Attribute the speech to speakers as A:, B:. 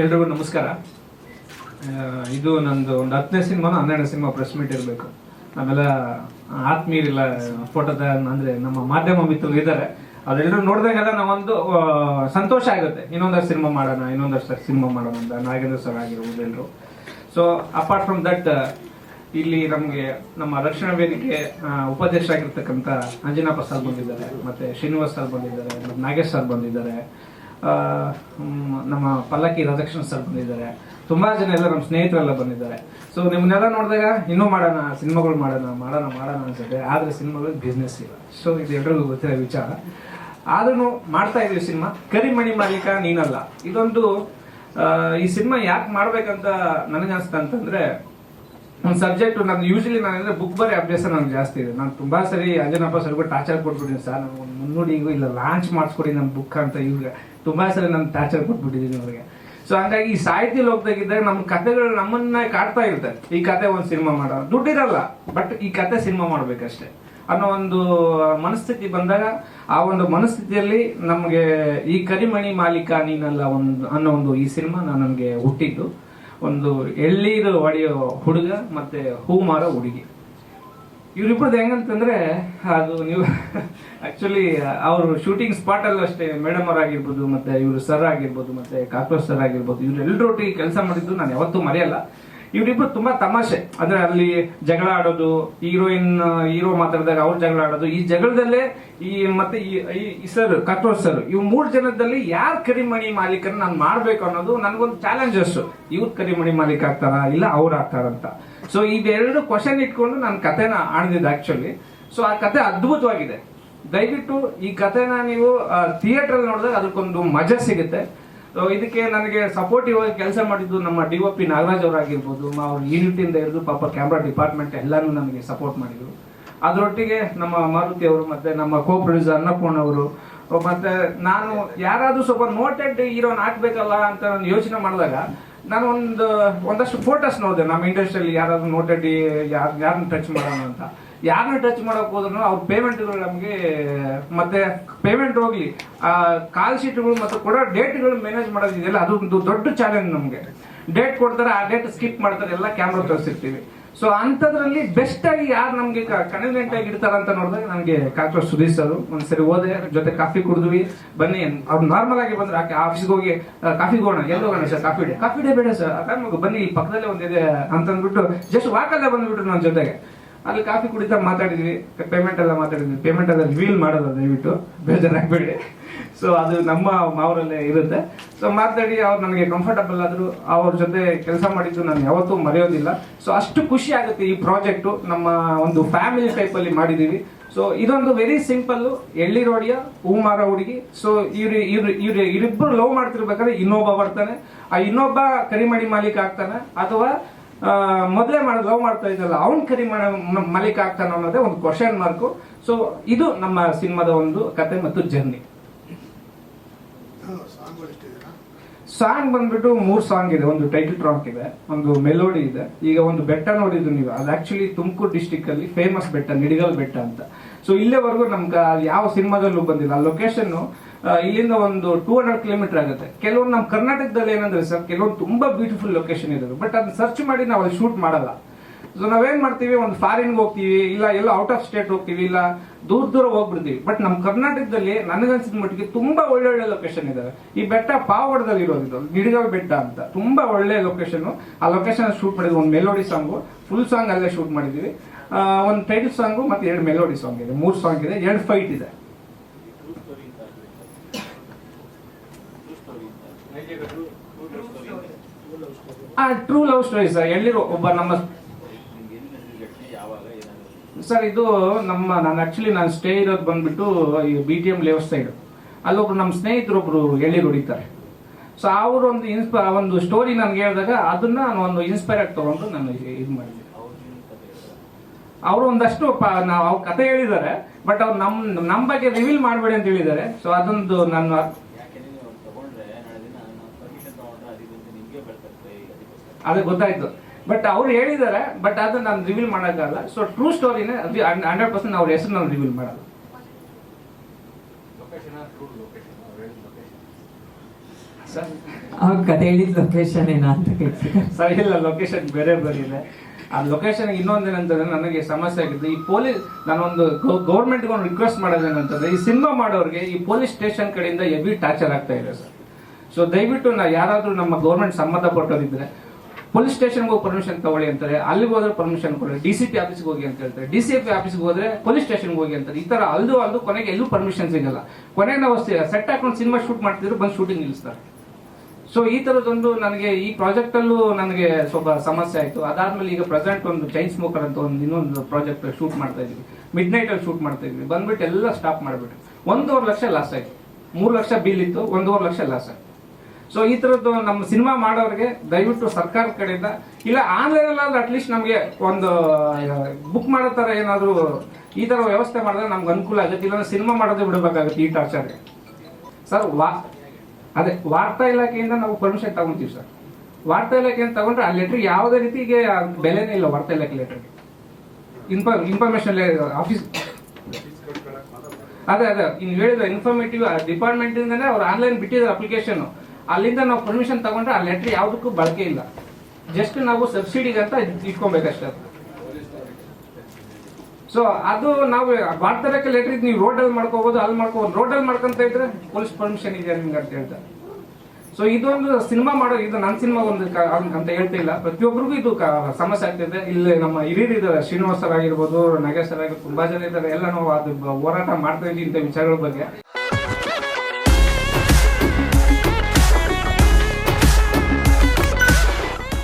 A: ಎಲ್ರಿಗೂ ನಮಸ್ಕಾರ. ಇದು ನಂದು ಒಂದು ಹತ್ತನೇ ಸಿನಿಮಾನ ಹನ್ನೆರಡನೇ ಸಿನಿಮಾ ಪ್ರೆಸ್ ಮೀಟ್ ಇರಬೇಕು. ಆಮೇಲೆ ಆತ್ಮೀಯರಿಲ್ಲ ಫೋಟೋದ ಅಂದ್ರೆ ನಮ್ಮ ಮಾಧ್ಯಮ ಮಿತ್ರರು ಇದ್ದಾರೆ. ಅದೆಲ್ಲರೂ ನೋಡಿದಾಗೆಲ್ಲ ನಾವೊಂದು ಸಂತೋಷ ಆಗುತ್ತೆ. ಇನ್ನೊಂದಷ್ಟು ಸಿನಿಮಾ ಮಾಡೋಣ, ಇನ್ನೊಂದಷ್ಟು ಸಿನಿಮಾ ಮಾಡೋಣ ಅಂತ ನಾಗೇಂದ್ರ ಸರ್ ಆಗಿರ್ಬೋದು ಎಲ್ಲರೂ ಸೊ ಅಪಾರ್ಟ್ ಫ್ರಮ್ ದಟ್ ಇಲ್ಲಿ ನಮಗೆ ನಮ್ಮ ರಕ್ಷಣಾ ವೇದಿಕೆ ಉಪಾಧ್ಯಕ್ಷರಾಗಿರ್ತಕ್ಕಂಥ ಅಂಜನಾಪ್ಪ ಸರ್ ಬಂದಿದ್ದಾರೆ, ಮತ್ತೆ ಶ್ರೀನಿವಾಸ್ ಸರ್ ಬಂದಿದ್ದಾರೆ, ಮತ್ತೆ ನಾಗೇಶ್ ಸರ್ ಬಂದಿದ್ದಾರೆ. ನಮ್ಮ ಪಲ್ಲಕ್ಕಿ ರಾಧಾಕೃಷ್ಣ ಸರ್ ಬಂದಿದ್ದಾರೆ. ತುಂಬಾ ಜನ ಎಲ್ಲ ನಮ್ಮ ಸ್ನೇಹಿತರೆಲ್ಲ ಬಂದಿದ್ದಾರೆ. ಸೊ ನಿಮ್ಮನ್ನೆಲ್ಲ ನೋಡಿದಾಗ ಇನ್ನೂ ಮಾಡೋಣ, ಸಿನಿಮಾಗಳು ಮಾಡೋಣ ಮಾಡೋಣ ಮಾಡೋಣ ಅನ್ಸುತ್ತೆ. ಆದರೆ ಸಿನಿಮಾಗಳು ಬಿಸ್ನೆಸ್ ಇಲ್ಲ. ಸೊ ಇದು ಎಲ್ರಿಗೂ ಗೊತ್ತಿರೋ ವಿಚಾರ. ಆದ್ರೂ ಮಾಡ್ತಾ ಇದೀವಿ ಸಿನಿಮಾ. ಕರಿಮಣಿ ಮಾಲೀಕ ನೀನಲ್ಲ. ಇದೊಂದು ಈ ಸಿನಿಮಾ ಯಾಕೆ ಮಾಡ್ಬೇಕಂತ ನನಗೆ ಅನ್ಸುತ್ತೆ ಅಂತಂದ್ರೆ, ಒಂದು ಸಬ್ಜೆಕ್ಟ್ ನಾನು ಯೂಶಲಿ ನಾನು ಅಂದ್ರೆ ಬುಕ್ ಬರೀ ಅಭ್ಯಾಸ ನನಗೆ ಜಾಸ್ತಿ ಇದೆ. ನಾನು ತುಂಬಾ ಸರಿ ಅಂಜನಪ್ಪ ಸರ್ಗೂ ಟಾರ್ಚರ್ ಕೊಟ್ಬಿಟ್ಟಿನಿ ಸರ್ ನಾನು ಒಂದು ಇಲ್ಲ ಲಾಂಚ್ ಮಾಡಿಸ್ಕೊಡಿ ನನ್ನ ಬುಕ್ ಅಂತ ಇವ್ರಿಗೆ. ತುಂಬಾ ಸರಿ ನಾನು ಟಾರ್ಚರ್ ಕೊಟ್ಬಿಟ್ಟಿದ್ದೀನಿ ಅವ್ರಿಗೆ. ಸೊ ಹಂಗಾಗಿ ಈ ಸಾಹಿತ್ಯ ಲೋಕದಾಗಿದ್ದಾಗ ನಮ್ಮ ಕಥೆಗಳು ನಮ್ಮನ್ನ ಕಾಡ್ತಾ ಇರುತ್ತೆ. ಈ ಕತೆ ಒಂದು ಸಿನಿಮಾ ಮಾಡೋ. ದುಡ್ಡಿರಲ್ಲ ಬಟ್ ಈ ಕತೆ ಸಿನಿಮಾ ಮಾಡ್ಬೇಕಷ್ಟೇ. ಅನ್ನೋ ಒಂದು ಮನಸ್ಥಿತಿ ಬಂದಾಗ ಆ ಒಂದು ಮನಸ್ಥಿತಿಯಲ್ಲಿ ನಮಗೆ ಈ ಕರಿಮಣಿ ಮಾಲೀಕ ನೀನಲ್ಲ ಒಂದು ಅನ್ನೋ ಒಂದು ಈ ಸಿನಿಮಾ ನನಗೆ ಹುಟ್ಟಿದ್ದು. ಒಂದು ಎಳ್ಳೀರು ಹೊಡೆಯೋ ಹುಡುಗ ಮತ್ತೆ ಹೂ ಮಾರೋ ಹುಡುಗಿ. ಇವ್ರಿಬ್ರದ್ದು ಹೆಂಗಂತಂದ್ರೆ, ಅದು ನೀವು ಆಕ್ಚುಲಿ ಅವರು ಶೂಟಿಂಗ್ ಸ್ಪಾಟ್ ಅಲ್ಲೂ ಅಷ್ಟೇ ಮೇಡಮ್ ಅವರಾಗಿರ್ಬೋದು, ಮತ್ತೆ ಇವರು ಸರ್ ಆಗಿರ್ಬೋದು, ಮತ್ತೆ ಕಾಕ್ರೋಚ್ ಸರ್ ಆಗಿರ್ಬೋದು ಇವ್ರೆಲ್ಲರೊಟ್ಟಿಗೆ ಕೆಲಸ ಮಾಡಿದ್ದು ನಾನು ಯಾವತ್ತೂ ಮರೆಯಲ್ಲ. ಇವರಿಬ್ರು ತುಂಬಾ ತಮಾಷೆ. ಅಂದ್ರೆ ಅಲ್ಲಿ ಜಗಳ ಆಡೋದು ಹೀರೋಯಿನ್ ಹೀರೋ ಮಾತಾಡಿದಾಗ ಅವ್ರು ಜಗಳ ಆಡೋದು, ಈ ಜಗಳದಲ್ಲೇ ಈ ಮತ್ತೆ ಈ- ಈ ಸರ್ ಕಾಕ್ರೋಚ್ ಸರ್ ಇವ್ ಮೂರ್ ಜನದಲ್ಲಿ ಯಾರು ಕರಿಮಣಿ ಮಾಲೀಕರನ್ನ ನಾನು ಮಾಡ್ಬೇಕು ಅನ್ನೋದು ನನಗೊಂದು ಚಾಲೆಂಜಸ್ ಇವ್ರು ಕರಿಮಣಿ ಮಾಲೀಕ ಆಗ್ತಾರ, ಇಲ್ಲ ಅವ್ರು ಆಗ್ತಾರಂತ. ಸೊ ಇದೆರಡು ಕ್ವಶನ್ ಇಟ್ಕೊಂಡು ನಾನು ಕಥೆನ ಆಡಿದ್ದೆ ಆಕ್ಚುಲಿ ಸೊ ಆ ಕತೆ ಅದ್ಭುತವಾಗಿದೆ. ದಯವಿಟ್ಟು ಈ ಕಥೆನ ನೀವು ಥಿಯೇಟರ್ ನೋಡಿದಾಗ ಅದಕ್ಕೊಂದು ಮಜಾ ಸಿಗುತ್ತೆ. ಇದಕ್ಕೆ ನನಗೆ ಸಪೋರ್ಟಿವ್ ಆಗಿ ಕೆಲಸ ಮಾಡಿದ್ದು ನಮ್ಮ ಡಿ ಒ ಪಿ ನಾಗರಾಜ್ ಅವರಾಗಿರ್ಬೋದು. ಅವ್ರ ಯೂನಿಟಿಂದ ಹಿಡಿದು ಪಾಪ ಕ್ಯಾಮ್ರಾ ಡಿಪಾರ್ಟ್ಮೆಂಟ್ ಎಲ್ಲಾನು ನಮಗೆ ಸಪೋರ್ಟ್ ಮಾಡಿದ್ರು. ಅದರೊಟ್ಟಿಗೆ ನಮ್ಮ ಮಾರುತಿ ಅವರು ಮತ್ತೆ ನಮ್ಮ ಕೋ ಪ್ರೊಡ್ಯೂಸರ್ ಅನ್ನಪೂರ್ಣ ಅವರು ಮತ್ತೆ ನಾನು ಯಾರಾದ್ರೂ ಸ್ವಲ್ಪ ನೋಟೆಡ್ ಹೀರೋನ್ ಹಾಕ್ಬೇಕಲ್ಲ ಅಂತ ನಾನು ಯೋಚನೆ ಮಾಡಿದಾಗ ನಾನು ಒಂದು, ಒಂದಷ್ಟು ಫೋಟೋಸ್ ನೋಡಿದೆ. ನಮ್ಮ ಇಂಡಸ್ಟ್ರಿಯಲ್ಲಿ ಯಾರಾದ್ರೂ ನೋಟೆಡ್ ಯಾರು, ಯಾರನ್ನ ಟಚ್ ಮಾಡೋಣ ಅಂತ. ಯಾರನ್ನ ಟಚ್ ಮಾಡಕ್ ಹೋದ್ರು ಅವ್ರ ಪೇಮೆಂಟ್ಗಳು ನಮಗೆ, ಮತ್ತೆ ಪೇಮೆಂಟ್ ಹೋಗ್ಲಿ. ಆ ಕಾಲ್ ಶೀಟ್ಗಳು ಮತ್ತು ಕೊಡೋ ಡೇಟ್ಗಳು ಮ್ಯಾನೇಜ್ ಮಾಡೋದಿದೆಯಲ್ಲ, ಅದು ಒಂದು ದೊಡ್ಡ ಚಾಲೆಂಜ್ ನಮಗೆ. ಡೇಟ್ ಕೊಡ್ತಾರೆ, ಆ ಡೇಟ್ ಸ್ಕಿಪ್ ಮಾಡ್ತಾರೆ, ಎಲ್ಲ ಕ್ಯಾಮ್ರಾ ತೋರಿಸಿರ್ತೀವಿ. ಸೊ ಅಂಥದ್ರಲ್ಲಿ ಬೆಸ್ಟ್ ಆಗಿ ಯಾರು ನಮ್ಗೆ ಕನ್ವೀನಿಯಂಟ್ ಆಗಿ ಇಡ್ತಾರ ಅಂತ ನೋಡಿದಾಗ ನನಗೆ ಕಾಕ್ರೋಚ್ ಸುದೀಶ್ ಸರ್. ಒಂದ್ಸರಿ ಹೋದೆ, ಜೊತೆ ಕಾಫಿ ಕುಡಿದ್ವಿ. ಬನ್ನಿ, ಅವ್ರು ನಾರ್ಮಲ್ ಆಗಿ ಬಂದ್ರೆ. ಆಕೆ ಆಫೀಸ್ಗೆ ಹೋಗಿ ಕಾಫಿ ಹೋಗೋಣ ಎಲ್ಲಿ ಹೋಗೋಣ sir? Coffee day coffee day ಬೇಡ ಸರ್ ಅಕ್ಕ ಬನ್ನಿ ಈ ಪಕ್ಕದಲ್ಲೇ ಒಂದಿದೆ ಅಂತಂದ್ಬಿಟ್ಟು ಜಸ್ಟ್ ವಾಕಲ್ಲೇ ಬಂದ್ಬಿಟ್ರು ನನ್ನ ಜೊತೆಗೆ. ಅಲ್ಲಿ ಕಾಫಿ ಕುಡಿತಾ ಮಾತಾಡಿದ್ವಿ ಪೇಮೆಂಟ್ ಎಲ್ಲ ಮಾತಾಡಿದ್ವಿ. ಪೇಮೆಂಟ್ ಎಲ್ಲ ರಿವೀಲ್ ಮಾಡೋದು ದಯವಿಟ್ಟು, ಬೇಜಾರಾಗಬೇಡಿ. ಸೊ ಅದು ನಮ್ಮ ಮಾವರಲ್ಲೇ ಇರುತ್ತೆ. ಸೊ ಮಾತಾಡಿ, ಅವ್ರು ನನಗೆ ಕಂಫರ್ಟಬಲ್ ಆದ್ರು, ಅವ್ರ ಜೊತೆ ಕೆಲಸ ಮಾಡಿದ್ದು ನಾನು ಯಾವತ್ತೂ ಮರೆಯೋದಿಲ್ಲ. ಸೊ ಅಷ್ಟು ಖುಷಿ ಆಗುತ್ತೆ ಈ ಪ್ರಾಜೆಕ್ಟ್ ನಮ್ಮ ಒಂದು ಫ್ಯಾಮಿಲಿ ಟೈಪ್ ಅಲ್ಲಿ ಮಾಡಿದೀವಿ ಸೊ ಇದೊಂದು ವೆರಿ ಸಿಂಪಲ್ ಎಳ್ಳಿ ರೋಡಿಯ ಹೂಮಾರ ಹುಡುಗಿ. ಸೊ ಇವ್ರು ಇವ್ರು ಇವ್ರು ಇವರಿಬ್ಬರು ಲವ್ ಮಾಡ್ತಿರ್ಬೇಕಾದ್ರೆ ಇನ್ನೊಬ್ಬ ಬರ್ತಾನೆ. ಆ ಇನ್ನೊಬ್ಬ ಕರಿಮಣಿ ಮಾಲೀಕ ಆಗ್ತಾನೆ. ಅಥವಾ ಮೊದಲೇ ಮಾಡಿ, ಲವ್ ಮಾಡ್ತಾ ಇದ್ದಲ್ಲ, ಅವನ್ ಕರಿ ಮಲಿಕ್ ಆಗ್ತಾನ ಅನ್ನೋದೇ ಒಂದು ಕ್ವಶನ್ ಮಾರ್ಕು ಸೊ ಇದು ನಮ್ಮ ಸಿನಿಮಾದ ಒಂದು ಕತೆ ಮತ್ತು ಜರ್ನಿ ಸಾಂಗ್ ಬಂದ್ಬಿಟ್ಟು ಮೂರ್ ಸಾಂಗ್ ಇದೆ. ಒಂದು ಟೈಟಲ್ ಟ್ರಾಕ್ ಇದೆ, ಒಂದು ಮೆಲೋಡಿ ಇದೆ. ಈಗ ಒಂದು ಬೆಟ್ಟ ನೋಡಿದ್ರು ನೀವು. ಅದು ಆಕ್ಚುಲಿ ತುಮಕೂರು ಡಿಸ್ಟಿಕ್ ಅಲ್ಲಿ ಫೇಮಸ್ ಬೆಟ್ಟ, ನಿಡಿಗಲ್ ಬೆಟ್ಟ ಅಂತ. ಸೊ ಇಲ್ಲೇವರೆಗೂ ನಮ್ಗೆ ಯಾವ ಸಿನಿಮಾದಲ್ಲೂ ಬಂದಿಲ್ಲ. ಲೊಕೇಶನ್ ಇಲ್ಲಿಂದ ಒಂದು ಟೂ ಹಂಡ್ರೆಡ್ ಕಿಲೋಮೀಟರ್ ಆಗುತ್ತೆ. ಕೆಲವೊಂದು ನಮ್ಮ ಕರ್ನಾಟಕದಲ್ಲಿ ಏನಂದ್ರೆ ಸರ್ ಕೆಲವೊಂದು ತುಂಬಾ ಬ್ಯೂಟಿಫುಲ್ ಲೊಕೇಶನ್ ಇರೋದು ಬಟ್ ಅದನ್ನ ಸರ್ಚ್ ಮಾಡಿ ನಾವು ಅಲ್ಲಿ ಶೂಟ್ ಮಾಡಲ್ಲ. ಸೊ ನಾವೇನ್ ಮಾಡ್ತೀವಿ, ಒಂದು ಫಾರಿನ್ಗೆ ಹೋಗ್ತೀವಿ, ಇಲ್ಲ ಎಲ್ಲ ಔಟ್ ಆಫ್ ಸ್ಟೇಟ್ ಹೋಗ್ತೀವಿ, ಇಲ್ಲ ದೂರ ದೂರ ಹೋಗ್ಬಿಡ್ತೀವಿ. ಬಟ್ ನಮ್ಮ ಕರ್ನಾಟಕದಲ್ಲಿ ನನಗನ್ಸಿದ ಮಟ್ಟಿಗೆ ತುಂಬಾ ಒಳ್ಳೆ ಒಳ್ಳೆ ಲೊಕೇಶನ್ ಇದಾವೆ. ಈ ಬೆಟ್ಟ ಪಾವಗಡದಲ್ಲಿ ಇರೋದು ಗಿಡಗಾವ್ ಬೆಟ್ಟ ಅಂತ. ತುಂಬಾ ಒಳ್ಳೆ ಲೊಕೇಶನ್ ಆ ಲೊಕೇಶನ್ ಶೂಟ್ ಮಾಡಿದ್ವಿ, ಒಂದು ಮೆಲೋಡಿ ಸಾಂಗು ಫುಲ್ ಸಾಂಗ್ ಅಲ್ಲೇ ಶೂಟ್ ಮಾಡಿದ್ವಿ ಒಂದು ಟೈಟಲ್ ಸಾಂಗು ಮತ್ತೆ ಎರಡು ಮೆಲೋಡಿ ಸಾಂಗ್ ಇದೆ. ಮೂರು ಸಾಂಗ್ ಇದೆ, ಎರಡು ಫೈಟ್ ಇದೆ. ಟ್ರೂ ಲವ್ ಸ್ಟೋರಿ ಸರ್ ಎಲ್ಲಿರೋ ಒಬ್ಬ ನಮ್ಮ ಸರ್ ಇದು ನಮ್ಮ, ನಾನು ಆಕ್ಚುಲಿ ನಾನು ಸ್ಟೇ ಇರೋದು ಬಂದ್ಬಿಟ್ಟು ಈ B T M layout side ಅಲ್ಲೊಬ್ರು ನಮ್ಮ ಸ್ನೇಹಿತರು ಒಬ್ರು ಎಳ್ನೀರು ಹೊಡಿತಾರೆ. ಸೊ ಅವರು ಒಂದು ಇನ್ಸ್ಪ ಒಂದು ಸ್ಟೋರಿ ನನ್ಗೆ ಹೇಳಿದಾಗ ಅದನ್ನ ನಾನು ಒಂದು ಇನ್ಸ್ಪೈರ್ ಆಗಿ ತಗೊಂಡು ನಾನು ಇದು ಮಾಡಿದ್ದೆ ಅವರು ಒಂದಷ್ಟು ನಾವು ಅವ್ರ ಕತೆ ಹೇಳಿದ್ದಾರೆ ಬಟ್ ಅವ್ರು ನಮ್ಮ ನಮ್ಮ ಬಗ್ಗೆ ರಿವೀಲ್ ಮಾಡಬೇಡಿ ಅಂತ ಹೇಳಿದ್ದಾರೆ. ಸೊ ಅದೊಂದು ನಾನು
B: ಯಾಕೆಂದ್ರೆ ನೀವು ಅವ್ರು ತಗೊಂಡ್ರೆ ನಾಳೆ ದಿನ ನಾವು ಪರ್ಮಿಷನ್ ತಗೊಂಡ್ರೆ ಅದಕ್ಕೆ ನಿಮ್ಗೆ ಬರ್ತದೆ ಈಗ ಅದಕ್ಕೋಸ್ಕರ
A: ಅದು ಗೊತ್ತಾಯ್ತು. ಬಟ್ ಅವ್ರು ಹೇಳಿದ್ದಾರೆ ಬಟ್ ಅದು ನಾನು ರಿವೀಲ್ ಮಾಡೋಕ್ಕಾಗಲ್ಲ. ಸೊ ಟ್ರೂ ಸ್ಟೋರಿನೇ ಹಂಡ್ರೆಡ್ ಪರ್ಸೆಂಟ್ ಅವ್ರ ಹೆಸರು ನಾನು ರಿವೀಲ್ ಮಾಡಲ್ಲ.
C: ಲೊಕೇಶನ್ ಟೂರ್ ಲೊಕೇಶನ್ ಅವ್ರು ಕತೆ ಹೇಳಿದ ಲೊಕೇಶನ್ ಏನ ಅಂತ
A: ಸರ್ ಇಲ್ಲ ಲೊಕೇಶನ್ ಬೇರೆ ಬರಲಿಲ್ಲ ಆ ಲೊಕೇಶನ್ ಇನ್ನೊಂದೇನಂತಂದ್ರೆ ನನಗೆ ಸಮಸ್ಯೆ ಆಗಿದ್ದು ಈ ಪೊಲೀಸ್ ನಾನೊಂದು ಗೌರ್ಮೆಂಟ್ಗೆ ಒಂದು ರಿಕ್ವೆಸ್ಟ್ ಮಾಡೋದೇನಂತಂದ್ರೆ ಈ ಸಿನಿಮಾ ಮಾಡೋರಿಗೆ ಈ ಪೊಲೀಸ್ ಸ್ಟೇಷನ್ ಕಡೆಯಿಂದ ಹೆವಿ ಟಾರ್ಚರ್ ಆಗ್ತಾ ಇದೆ ಸರ್. ಸೊ ದಯವಿಟ್ಟು ನಾ ಯಾರಾದರೂ ನಮ್ಮ ಗೌರ್ಮೆಂಟ್ ಸಂಬಂಧಪಟ್ಟವರಿದ್ರೆ ಪೊಲೀಸ್ ಸ್ಟೇಷನ್ಗೆ ಹೋಗಿ ಪರ್ಮಿಷನ್ ತಗೊಳ್ಳಿ ಅಂತಾರೆ, ಅಲ್ಲಿಗೆ ಹೋದ್ರೆ ಪರ್ಮಿಷನ್ ಕೊಡಿ ಡಿ ಸಿ ಪಿ ಆಫೀಸ್ಗೆ ಹೋಗಿ ಅಂತ ಹೇಳ್ತಾರೆ. ಡಿ ಸಿ ಪಿ ಆಫೀಸ್ಗೆ ಹೋದ್ರೆ ಪೊಲೀಸ್ ಸ್ಟೇಷನ್ಗೆ ಹೋಗಿ ಅಂತಾರೆ. ಈ ತರ ಅಲ್ದು ಅಲ್ದು ಕೊನೆಗೆ ಎಲ್ಲೂ ಪರ್ಮಿಷನ್ ಸಿಗಲ್ಲ. ಕೊನೆಗೆ ನಾವು ಸೆಟ್ ಹಾಕೊಂಡು ಸಿನಿಮಾ ಶೂಟ್ ಮಾಡ್ತಿದ್ರು, ಬಂದು ಶೂಟಿಂಗ್ ನಿಲ್ಲಿಸ್ತಾರೆ. ಸೊ ಈ ತರದೊಂದು ನನಗೆ ಈ ಪ್ರಾಜೆಕ್ಟ್ ಅಲ್ಲೂ ನನಗೆ ಸ್ವಲ್ಪ ಸಮಸ್ಯೆ ಆಯ್ತು. ಅದಾದ್ಮೇಲೆ ಈಗ ಪ್ರೆಸೆಂಟ್ ಒಂದು ಚೈನ್ ಸ್ಮೋಕರ್ ಅಂತ ಒಂದು ಇನ್ನೊಂದು ಪ್ರಾಜೆಕ್ಟ್ ಶೂಟ್ ಮಾಡ್ತಾ ಇದೀವಿ. ಮಿಡ್ ನೈಟ್ ಅಲ್ಲಿ ಶೂಟ್ ಮಾಡ್ತಾ ಇದ್ವಿ. ಬಂದ್ಬಿಟ್ಟು ಎಲ್ಲ ಸ್ಟಾಪ್ ಮಾಡ್ಬಿಟ್ಟು ಒಂದೂವರೆ ಲಕ್ಷ ಲಾಸ್ ಆಯ್ತು. ಮೂರು ಲಕ್ಷ ಬಿಲ್ ಇತ್ತು, ಒಂದೂವರೆ ಲಕ್ಷ ಲಾಸ್ ಆಯ್ತು. ಸೊ ಈ ತರದ್ದು ನಮ್ಮ ಸಿನಿಮಾ ಮಾಡೋರಿಗೆ ದಯವಿಟ್ಟು ಸರ್ಕಾರ ಕಡೆಯಿಂದ, ಇಲ್ಲ ಆನ್ಲೈನ್ ಅಲ್ಲಾದ್ರೆ ಅಟ್ಲೀಸ್ಟ್ ನಮಗೆ ಒಂದು ಬುಕ್ ಮಾಡೋ ತರ ಏನಾದ್ರು ಈ ತರ ವ್ಯವಸ್ಥೆ ಮಾಡಿದ್ರೆ ನಮ್ಗೆ ಅನುಕೂಲ ಆಗುತ್ತೆ. ಇಲ್ಲ ಸಿನಿಮಾ ಮಾಡೋದೇ ಬಿಡಬೇಕಾಗುತ್ತೆ ಈ ಟಾರ್ಚರ್ಗೆ ಸರ್ ವಾ, ಅದೇ, ವಾರ್ತಾ ಇಲಾಖೆಯಿಂದ ನಾವು ಪರ್ಮಿಷನ್ ತಗೊಂತೀವಿ ಸರ್ ವಾರ್ತಾ ಇಲಾಖೆಯಿಂದ ತಗೊಂಡ್ರೆ ಆ ಲೆಟರ್ ಯಾವುದೇ ರೀತಿಗೆ ಬೆಲೆನೇ ಇಲ್ಲ ವಾರ್ತಾ ಇಲಾಖೆ ಲೆಟರ್ಗೆ ಇನ್ಫ ಇನ್ಫಾರ್ಮೇಶನ್ ಆಫೀಸ್ ಅದೇ ಅದೇ, ನೀವು ಹೇಳಿದ್ರೆ ಇನ್ಫಾರ್ಮೇಟಿವ್ ಡಿಪಾರ್ಟ್ಮೆಂಟ್ ಇಂದಾನೆ ಅವ್ರು ಆನ್ಲೈನ್ ಬಿಟ್ಟಿದ್ರು ಅಪ್ಲಿಕೇಶನ್ ಅಲ್ಲಿಂದ ನಾವು ಪರ್ಮಿಷನ್ ತಗೊಂಡ್ರೆ ಆ ಲೆಟರ್ ಯಾವುದಕ್ಕೂ ಬಳಕೆ ಇಲ್ಲ. ಜಸ್ಟ್ ನಾವು ಸಬ್ಸಿಡಿಗೆ ಅಂತ ಇಟ್ಕೊಬೇಕಷ್ಟೇ. ಅದು ಸೊ ಅದು ನಾವು ವಾರ್ತಾರಕ್ಕೆ ಲೆಟರ್ ನೀವು ರೋಡಲ್ಲಿ ಮಾಡ್ಕೋಬಹುದು ಅಲ್ಲಿ ಮಾಡ್ಕೋಬಹುದು ರೋಡಲ್ಲಿ ಮಾಡ್ಕೊಂತ ಇದ್ರೆ ಪೊಲೀಸ್ ಪರ್ಮಿಷನ್ ಇದೆ ನಿಮ್ಗೆ ಅಂತ ಹೇಳ್ತಾರೆ. ಸೊ ಇದೊಂದು ಸಿನಿಮಾ ಮಾಡೋ, ಇದು ನನ್ನ ಸಿನಿಮಾ ಒಂದು ಅಂತ ಹೇಳ್ತಿಲ್ಲ ಪ್ರತಿಯೊಬ್ಬರಿಗೂ ಇದು ಸಮಸ್ಯೆ ಆಗ್ತಿದೆ. ಇಲ್ಲಿ ನಮ್ಮ ಹಿರಿಯರು ಇದ್ದಾರೆ. ಸರ್ ಆಗಿರ್ಬೋದು, ನಾಗೇಶ್ ಸರ್ ಆಗಿರ್ಬೋದು, ತುಂಬಾ ಜನ ಇದ್ದಾರೆ. ಎಲ್ಲ ನಾವು ಅದು ಹೋರಾಟ ಮಾಡ್ತಾ ಇದ್ದೀವಿ ಇಂಥ ವಿಚಾರಗಳ ಬಗ್ಗೆ.